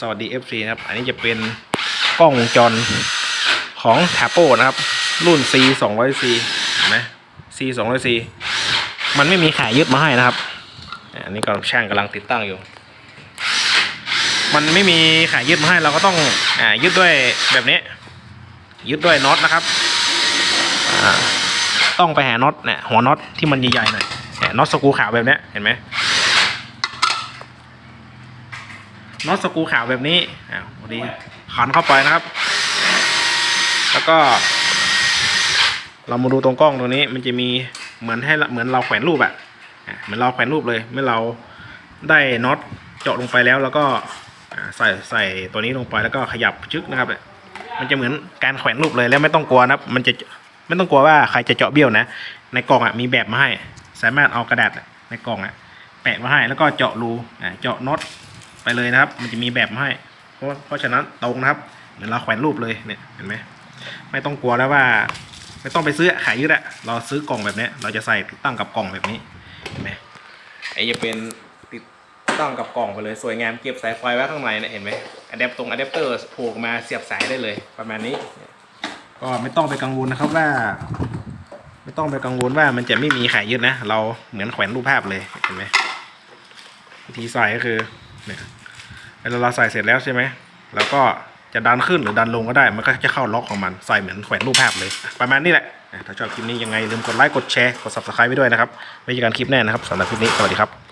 สวัสดี FC นะครับ อันนี้จะเป็นกล้องวงจรของทาโปนะครับ รุ่น C 2 0 0 C เห็นไหม C 2 0 0 C มันไม่มีขายยึดมาให้นะครับ อันนี้ก็ช่างกำลังติดตั้งอยู่ มันไม่มีขายยึดมาให้เราก็ต้องอายึดด้วยแบบนี้ ยึดด้วยน็อตนะครับ ต้องไปหาน็อตเนี่ยหัวน็อตที่มันใหญ่ๆหน่อยน็อตสกูขาวแบบนี้เห็นไหม น็อตสกูขาวแบบนี้อ่าพอดีขันเข้าไปนะครับ แล้วก็ เรามาดูตรงกล้องตรงนี้ มันจะมีเหมือนให้เหมือนเราแขวนรูปอะ่ะเหมือนเราแขวนรูปเลยเมื่อเราได้น็อตเจาะลงไปแล้วแล้วก็ใส่ใส่ตัวนี้ลงไปแล้วก็ขยับชึกนะครับ มันจะเหมือนการแขวนรูปเลยแล้วไม่ต้องกลัวนะครับ มันจะไม่ต้องกลัวว่าใครจะเจาะเบี้ยวนะ ในกล่องอะมีแบบมาให้ สามารถเอากระดาษในกล่องอะแปะมาให้แล้วก็เจาะรูเจาะน็อต ไปเลยนะครับ มันจะมีแบบมาให้ เพราะเพราะฉะนั้นตรงนะครับเหมือนเราแขวนรูปเลยเนี่ยเห็นไหมไม่ต้องกลัวแล้วว่า ไม่ต้องไปซื้อขายยืดอะเราซื้อกล่องแบบเนี้ยเราจะใส่ติดตั้งกับกล่องแบบนี้เห็นไหมไอ้จะเป็นติดตั้งกับกล่องไปเลยสวยงามเก็บสายไฟไว้ข้างในเนี่ยเห็นไหมอะแดปตรงอะแดปเตอร์ผูกมาเสียบสายได้เลยประมาณนี้ ก็ไม่ต้องไปกังวลนะครับว่า ไม่ต้องไปกังวลว่ามันจะไม่มีขายยืดนะ เราเหมือนแขวนรูปภาพเลยเห็นไหมวิธีใส่ก็คือเนี่ย เวลาเราใส่เสร็จแล้วใช่ไหมแล้วก็จะดันขึ้นหรือดันลงก็ได้ มันก็จะเข้าล็อกของมัน ใส่เหมือนแขวนรูปภาพเลย ประมาณนี้แหละ ถ้าชอบคลิปนี้ยังไงอย่าลืมกดไลค์ กดแชร์ กด subscribe ไปด้วยนะครับ ไว้เจอกันคลิปแน่นะครับสำหรับคลิปนี้ สวัสดีครับ